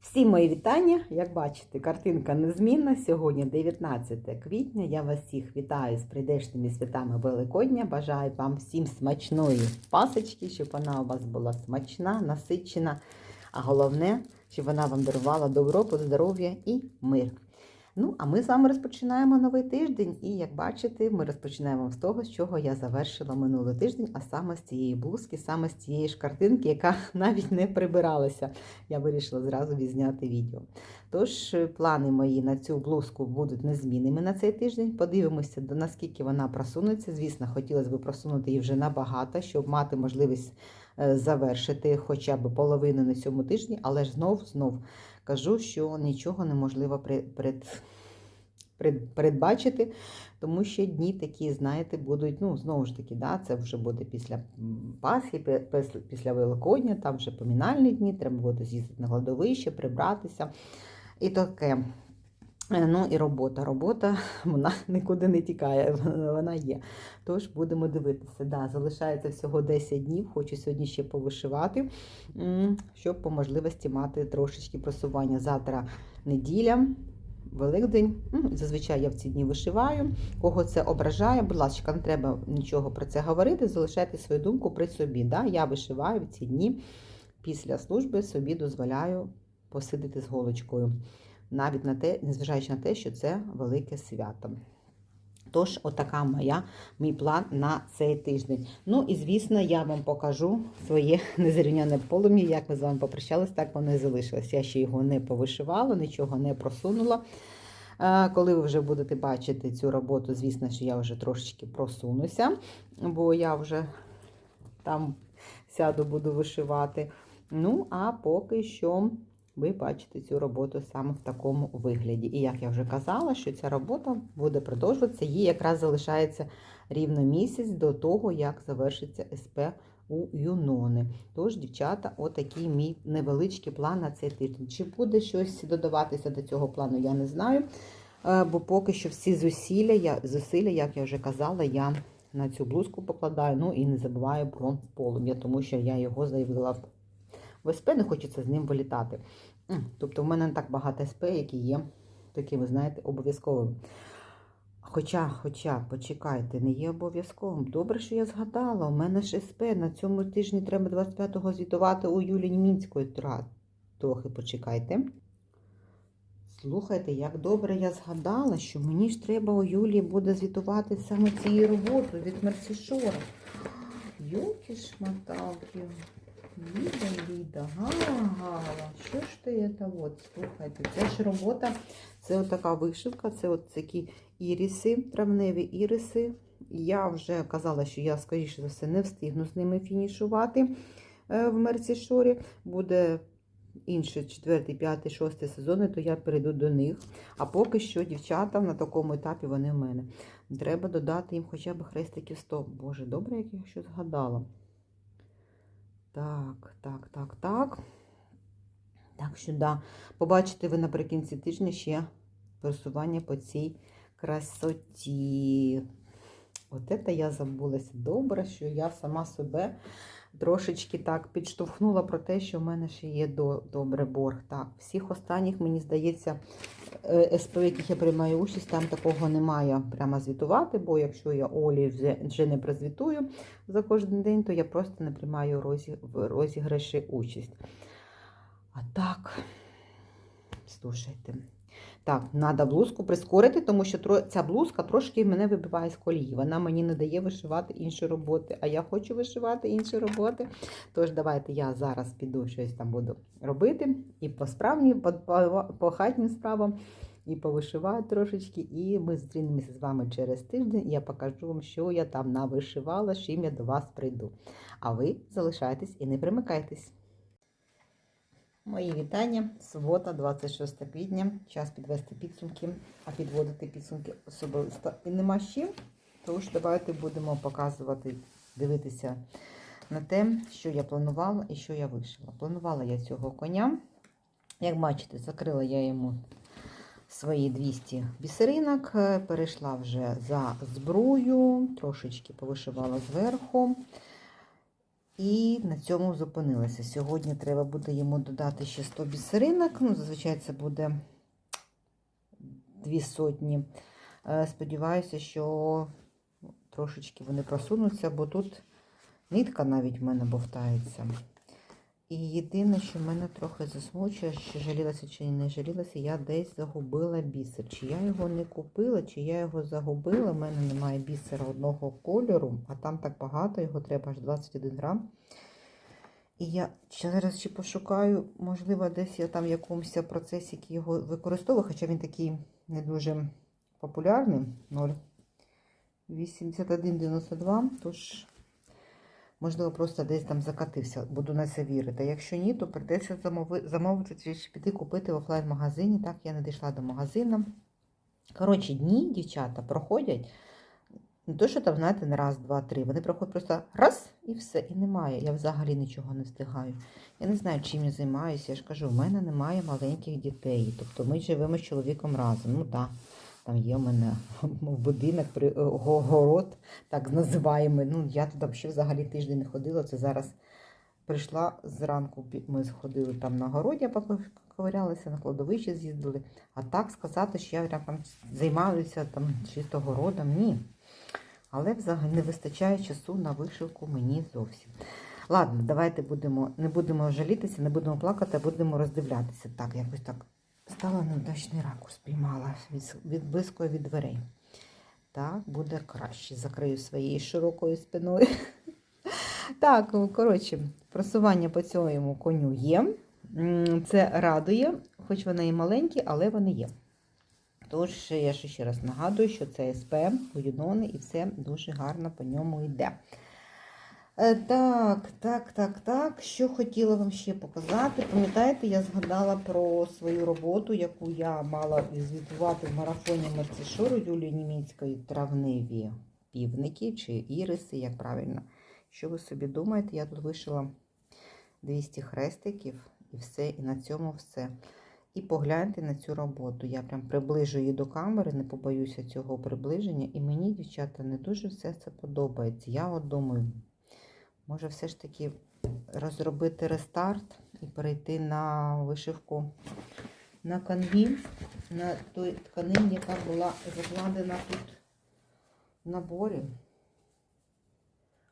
Всі мої вітання. Як бачите, картинка незмінна. Сьогодні 19 квітня. Я вас всіх вітаю з прийдешніми святами Великодня. Бажаю вам всім смачної пасочки, щоб вона у вас була смачна, насичена. А головне, щоб вона вам дарувала добро, здоров'я і мир. Ну, а ми з вами розпочинаємо новий тиждень. І як бачите, ми розпочинаємо з того, з чого я завершила минулий тиждень, а саме з цієї блузки, саме з цієї ж картинки, яка навіть не прибиралася. Я вирішила зразу відзняти відео. Тож, е, плани мої на цю блузку будуть незмінними на цей тиждень. Подивимося, наскільки вона просунеться. Звісно, хотілося б просунути її вже набагато, щоб мати можливість е, завершити хоча б половину на цьому тижні, але ж знов знов кажу, що нічого неможливо пред, передбачити, тому що дні такі, знаєте, будуть, ну, знову ж таки, да, це вже буде після Пасхи, після Великодня, там вже помінальні дні, треба буде з'їздити на кладовище, прибратися. І таке. Е, Ну і робота. Робота вона нікуди не тікає, вона є. Тож будемо дивитися. Да, залишається всього 10 днів. Хочу сьогодні ще повишивати, щоб по можливості мати трошечки просування. Завтра неділя, Великдень. Зазвичай я в ці дні вишиваю. Кого це ображає, будь ласка, не треба нічого про це говорити. Залишайте свою думку при собі. Да? Я вишиваю в ці дні після служби собі дозволяю посидити з голочкою навіть на те, незважаючи на те, що це велике свято. Тож, отака моя мій план на цей тиждень. Ну і звісно, я вам покажу своє незрівняне полум'я. Як ми з вами попрощались, так воно і залишилось. Я ще його не повишивала, нічого не просунула. Е, Коли ви вже будете бачити цю роботу, звісно, що я вже трошечки просунуся, бо я вже там сяду, буду вишивати. Ну, а поки що ви бачите цю роботу саме в такому вигляді. І як я вже казала, що ця робота буде продовжуватися, їй якраз залишається рівно місяць до того, як завершиться СП у Юнони. Тож, дівчата, отакий мій невеличкий план на цей тиждень. Чи буде щось додаватися до цього плану, я не знаю. Е, Бо поки що всі зусилля, я, зусилля, як я вже казала, я на цю блузку покладаю. Ну і не забуваю про полум'я, тому що я його заявила в СП, не хочеться з ним вилітати. Тобто в мене не так багато СП, які є такими, знаєте, обов'язковими. Хоча, хоча, почекайте, не є обов'язковим. Добре, що я згадала. У мене ж СП на цьому тижні треба 25-го звітувати у Юлії Мінської. Трохи почекайте. Слухайте, як добре я згадала, що мені ж треба у Юлії буде звітувати саме цією роботою від Мерсішора. Йоки шматалки. Ліда, Ліда, Гала, що ж ти це от? Слухайте, це ж робота, це така вишивка, це от такі іріси, травневі іриси. Я вже казала, що я, скоріше за все, не встигну з ними фінішувати е, в Мерсішорі. Буде інший, четвертий, п'ятий, шостий сезони, то я перейду до них. А поки що дівчата на такому етапі вони в мене. Треба додати їм хоча б хрестиків 100. Боже, добре, як я щось згадала. Так, так, так, так. Так що, да, побачите ви наприкінці тижня ще просування по цій красоті. От це я забулася. Добре, що я сама себе трошечки так підштовхнула про те, що в мене ще є до, добре борг. Так, всіх останніх, мені здається, е, СП, в яких я приймаю участь, там такого немає прямо звітувати, бо якщо я Олі вже, вже не прозвітую за кожен день, то я просто не приймаю розі, в розіграші участь. А так, слушайте. Так, треба блузку прискорити, тому що ця блузка трошки мене вибиває з колії. Вона мені не дає вишивати інші роботи, а я хочу вишивати інші роботи. Тож давайте я зараз піду щось там буду робити і по справнім, по, по, по хатнім справам, і повишиваю трошечки. І ми зустрінемося з вами через тиждень. Я покажу вам, що я там навишивала, чим я до вас прийду. А ви залишайтесь і не примикайтесь. Мої вітання. Субота, 26 квітня. Час підвести підсумки, а підводити підсумки особисто і нема з чим. Тож давайте будемо показувати, дивитися на те, що я планувала і що я вишила. Планувала я цього коня. Як бачите, закрила я йому свої 200 бісеринок, перейшла вже за зброю, трошечки повишивала зверху. І на цьому зупинилася. Сьогодні треба буде йому додати ще 100 бісеринок. Ну, зазвичай це буде дві сотні. Е, Сподіваюся, що трошечки вони просунуться, бо тут нитка навіть в мене бовтається. І єдине, що мене трохи засмучує, що жалілася чи не жалілася, я десь загубила бісер. Чи я його не купила, чи я його загубила. У мене немає бісера одного кольору, а там так багато, його треба аж 21 грам. І я зараз чи пошукаю, можливо, десь я там в якомусь процесі його використовую, хоча він такий не дуже популярний. 0,8192, тож, можливо, просто десь там закатився, буду на це вірити. Якщо ні, то прийдеться замови- замовити чи піти купити в офлайн-магазині. Так, я не дійшла до магазину. Коротше, дні, дівчата, проходять. Не то, що там, знаєте, не раз, два, три. Вони проходять просто раз і все, і немає. Я взагалі нічого не встигаю. Я не знаю, чим я займаюся. Я ж кажу, в мене немає маленьких дітей. Тобто ми живемо з чоловіком разом. Ну так, там є в мене будинок, при- е, город, так називаємо. Ну, я туди ще взагалі тиждень не ходила. Це зараз прийшла зранку, ми сходили там на городі, поковирялися, на кладовище з'їздили. А так сказати, що я там займаюся там чисто городом, ні. Але взагалі не вистачає часу на вишивку мені зовсім. Ладно, давайте будемо, не будемо жалітися, не будемо плакати, а будемо роздивлятися. Так, якось так стала невдачний ракурс, спіймала від, від близької від дверей. Так, буде краще. Закрию своєю широкою спиною. Так, ну, коротше, просування по цьому коню є. Це радує, хоч вони і маленькі, але вони є. Тож, я ще раз нагадую, що це СП, Юнони, і все дуже гарно по ньому йде. Е, Так, так, так, так. Що хотіла вам ще показати? Пам'ятаєте, я згадала про свою роботу, яку я мала звітувати в марафоні Мерцішору Юлії Німецької травневі півники чи іриси, як правильно. Що ви собі думаєте? Я тут вишила 200 хрестиків і все, і на цьому все. І погляньте на цю роботу. Я прям приближу її до камери, не побоюся цього приближення. І мені, дівчата, не дуже все це подобається. Я от думаю, може все ж таки розробити рестарт і перейти на вишивку на канві, на той тканині, яка була закладена тут в наборі.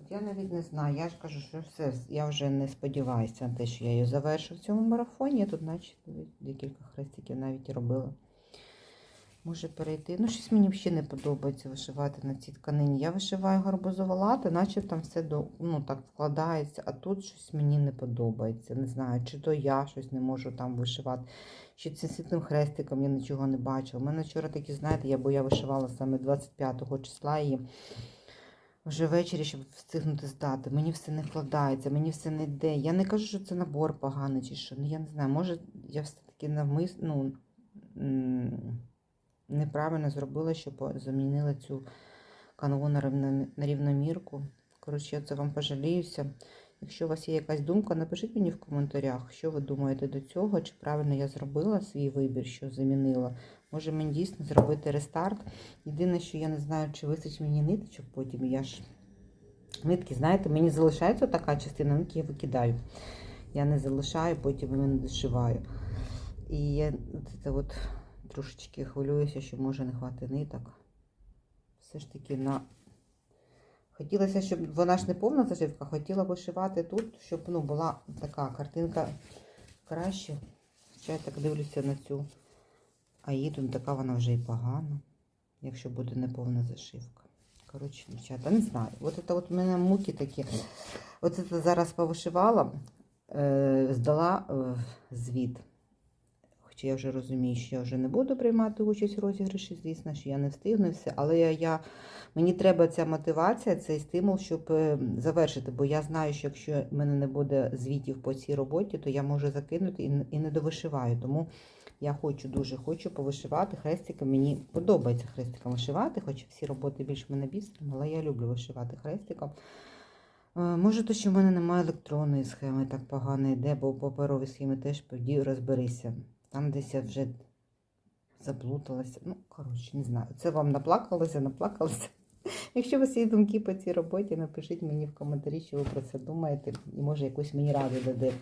От я навіть не знаю, я ж кажу, що все, я вже не сподіваюся на те, що я її завершу в цьому марафоні. Я тут, наче, декілька хрестиків навіть робила. Може перейти. Ну, щось мені взагалі не подобається вишивати на цій тканині. Я вишиваю гарбузове лати, наче там все до, ну, так вкладається, а тут щось мені не подобається. Не знаю, чи то я щось не можу там вишивати, чи цим світлим хрестиком я нічого не бачила. У мене вчора такі, знаєте, я, бо я вишивала саме 25 числа її вже ввечері, щоб встигнути здати. Мені все не вкладається, мені все не йде. Я не кажу, що це набор поганий чи що. Ну, я не знаю, може, я все-таки навмисно ну, неправильно зробила, що замінила цю канву на, рівномірку. Коротше, я це вам пожаліюся. Якщо у вас є якась думка, напишіть мені в коментарях, що ви думаєте до цього, чи правильно я зробила свій вибір, що замінила. Може мені дійсно зробити рестарт. Єдине, що я не знаю, чи вистачить мені ниточок потім. Я ж нитки, знаєте, мені залишається така частина нитки, я викидаю. Я не залишаю, потім не дошиваю. І я це от трошечки хвилююся, що може не хватить ниток. Все ж таки на. Хотілося, щоб вона ж не повна зашивка, хотіла вишивати тут, щоб ну, була така картинка краще. Хоча я так дивлюся на цю Аїду, ну, така вона вже і погана, якщо буде неповна зашивка. Коротше, дівчата, не знаю. От це от у мене муки такі. От це зараз повишивала, е, здала е, звіт. Хоча я вже розумію, що я вже не буду приймати участь в розіграші, звісно, що я не встигну все. Але я, я, мені треба ця мотивація, цей стимул, щоб е, завершити. Бо я знаю, що якщо в мене не буде звітів по цій роботі, то я можу закинути і, і не довишиваю. Тому я хочу, дуже хочу повишивати хрестики. Мені подобається хрестиком вишивати, хоч всі роботи більш мене бістрим, але я люблю вишивати хрестиком. Е, Може, то, що в мене немає електронної схеми, так погано йде, бо паперові схеми теж поді розберися. Там десь я вже заплуталася. Ну, коротше, не знаю. Це вам наплакалося, наплакалося. Якщо у вас є думки по цій роботі, напишіть мені в коментарі, що ви про це думаєте, і може якусь мені раду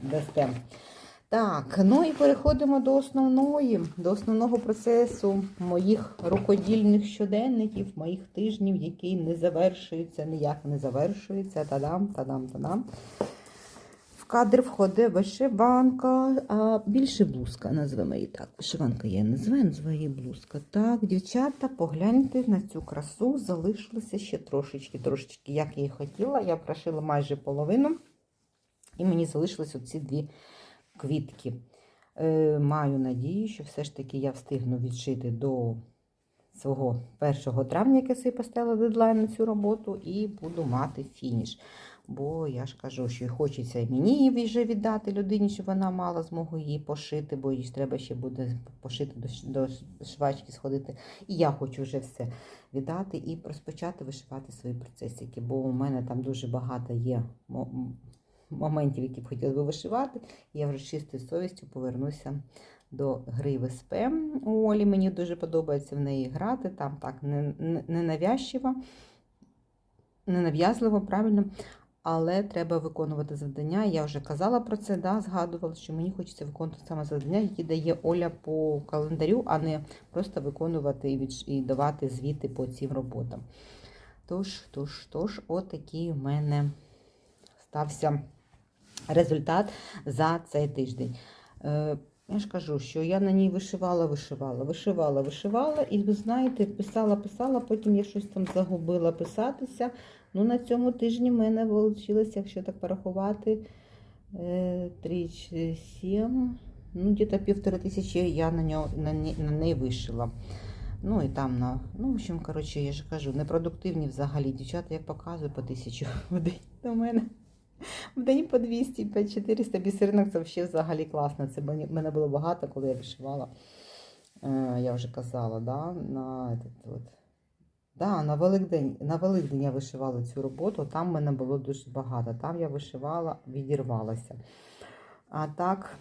дасте. Так, ну і переходимо до основної, до основного процесу моїх рукодільних щоденників, моїх тижнів, який не завершується, ніяк не завершується. Тадам, тадам, тадам. Кадр входить вишиванка, а більше блузка, назвемо її так. Вишиванка я називаю, називаю її блузка. Так, дівчата, погляньте на цю красу, залишилося ще трошечки, трошечки, як я і хотіла. Я прошила майже половину, і мені залишились оці дві квітки. Е, маю надію, що все ж таки я встигну відшити до свого 1 травня, яке собі поставила дедлайн на цю роботу, і буду мати фініш. Бо я ж кажу, що хочеться і мені її вже віддати людині, щоб вона мала змогу її пошити, бо їй ж треба ще буде пошити до, швачки сходити. І я хочу вже все віддати і розпочати вишивати свої процесики, бо у мене там дуже багато є моментів, які б хотіла би вишивати. Я вже чистою совістю повернуся до гри в СП. У Олі мені дуже подобається в неї грати. Там так не, не навязчиво, не нав'язливо, правильно. Але треба виконувати завдання. Я вже казала про це, да, згадувала, що мені хочеться виконувати саме завдання, які дає Оля по календарю, а не просто виконувати і, відш- і давати звіти по цим роботам. Тож, тож, тож, отакий у мене стався результат за цей тиждень. Е, я ж кажу, що я на ній вишивала, вишивала, вишивала, вишивала, і ви знаєте, писала, писала, потім я щось там загубила писатися. Ну, на цьому тижні в мене вийшло, якщо так порахувати, 3, 7, ну, десь півтори тисячі я на, нього, на, на неї вишила. Ну і там на, ну, в общем, коротше, я ж кажу, непродуктивні взагалі. Дівчата, як показую, по тисячу в день до мене. В день по 200, 5 400 бісеринок це взагалі, взагалі класно. Це мені- мене було багато, коли я вишивала. Е, я вже казала, да, на, этот, от, да, на, Великдень, на Великдень я вишивала цю роботу, там мене було дуже багато. Там я вишивала, відірвалася. А так,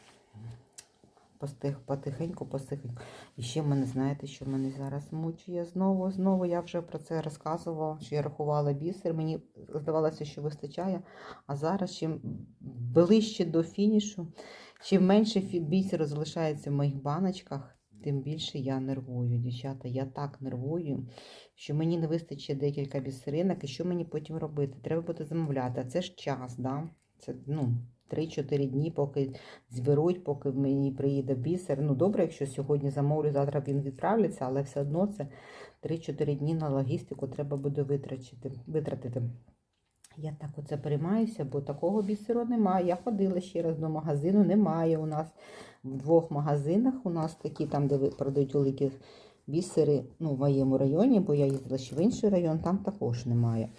постих, потихеньку, потихеньку. І ще в мене, знаєте, що мене зараз мучує знову, знову. Я вже про це розказувала, що я рахувала бісер. Мені здавалося, що вистачає. А зараз, чим ближче до фінішу, чим менше бісеру залишається в моїх баночках, тим більше я нервую, дівчата. Я так нервую, що мені не вистачить декілька бісеринок, і що мені потім робити? Треба буде замовляти. А це ж час, да? Це ну, 3-4 дні, поки зберуть, поки мені приїде бісер. Ну, добре, якщо сьогодні замовлю, завтра він відправляться, але все одно це 3-4 дні на логістику треба буде витратити. Я так оце приймаюся, бо такого бісеру немає. Я ходила ще раз до магазину, немає у нас в двох магазинах. У нас такі там, де продають великі бісери, ну, в моєму районі, бо я їздила ще в інший район, там також немає.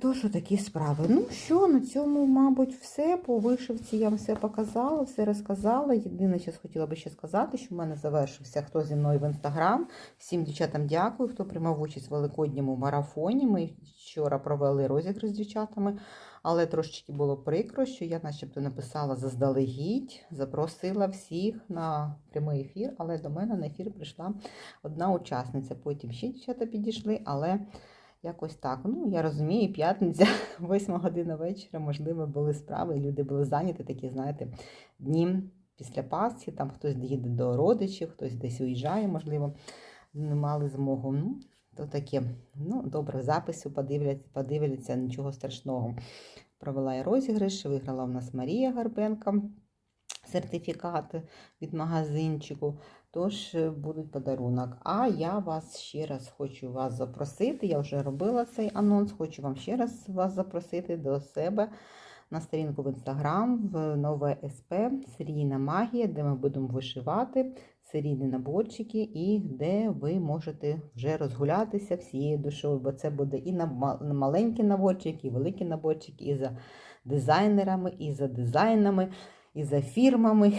Тож такі справи. Ну що, на цьому, мабуть, все. По вишивці я вам все показала, все розказала. Єдине, що хотіла би ще сказати, що в мене завершився хто зі мною в інстаграм. Всім дівчатам дякую, хто приймав участь в великодньому марафоні. Ми вчора провели розіграш з дівчатами, але трошечки було прикро, що я начебто написала заздалегідь, запросила всіх на прямий ефір, але до мене на ефір прийшла одна учасниця. Потім ще дівчата підійшли, але. Якось так. Ну, я розумію, п'ятниця, 8 година вечора, можливо, були справи, люди були зайняті, такі, знаєте, дні після Пасхи, там хтось їде до родичів, хтось десь уїжджає, можливо, не мали змогу. Ну, то таке. Ну, добре, в запису подивляться, подивляться, нічого страшного. Провела я розіграш, виграла у нас Марія Гарбенка сертифікати від магазинчику. Тож е, будуть подарунок. А я вас ще раз хочу вас запросити. Я вже робила цей анонс. Хочу вам ще раз вас запросити до себе на сторінку в інстаграм в нове СП Серійна магія, де ми будемо вишивати серійні наборчики, і де ви можете вже розгулятися всією душою, бо це буде і на маленькі наборчики, і великі наборчики, і за дизайнерами, і за дизайнами, і за фірмами,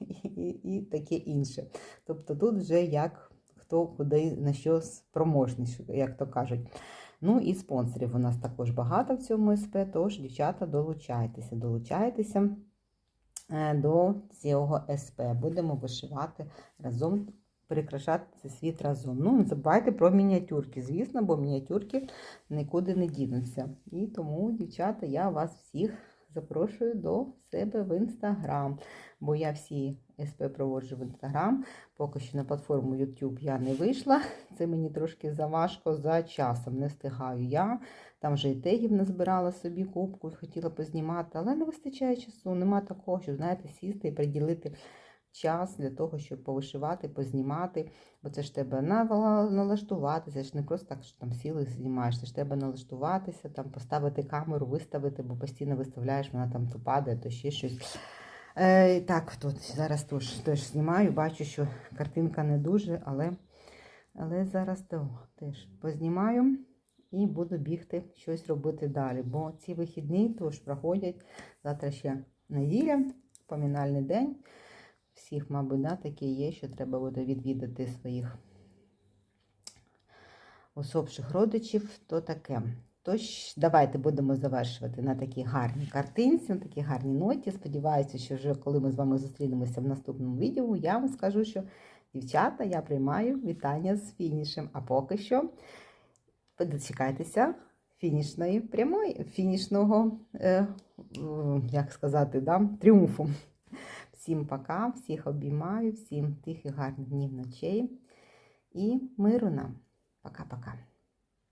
і, і таке інше. Тобто тут вже як хто куди на що спроможний, як то кажуть. Ну і спонсорів у нас також багато в цьому СП, тож, дівчата, долучайтеся, долучайтеся е, до цього СП. Будемо вишивати разом перекрашати світ разом. Ну, не забувайте про мініатюрки, звісно, бо мініатюрки нікуди не дінуться. І тому, дівчата, я вас всіх запрошую до себе в інстаграм, бо я всі СП проводжу в інстаграм. Поки що на платформу YouTube я не вийшла. Це мені трошки заважко за часом. Не встигаю я. Там вже і тегів назбирала собі кубку, хотіла познімати, але не вистачає часу. Нема такого, щоб, знаєте, сісти і приділити час для того, щоб повишивати, познімати. Бо це ж тебе налаштуватися, ж не просто так, що там сіли знімаєш. Це ж тебе налаштуватися, там поставити камеру, виставити, бо постійно виставляєш, вона там то падає, то ще щось. Е, так, тут зараз теж, теж знімаю, бачу, що картинка не дуже, але, але зараз то, теж познімаю і буду бігти щось робити далі. Бо ці вихідні теж проходять. Завтра ще неділя, помінальний день. Всіх, мабуть, да, такі є, що треба буде відвідати своїх особших родичів, то таке. Тож, давайте будемо завершувати на такій гарній картинці, на такій гарній ноті. Сподіваюся, що вже коли ми з вами зустрінемося в наступному відео, я вам скажу, що дівчата, я приймаю вітання з фінішем. А поки що дочекайтеся фінішної прямої, фінішного, е, е, як сказати, да, тріумфу. Всім пока, всіх обіймаю, всім тихих гарних днів ночей і миру нам. Пока-пока.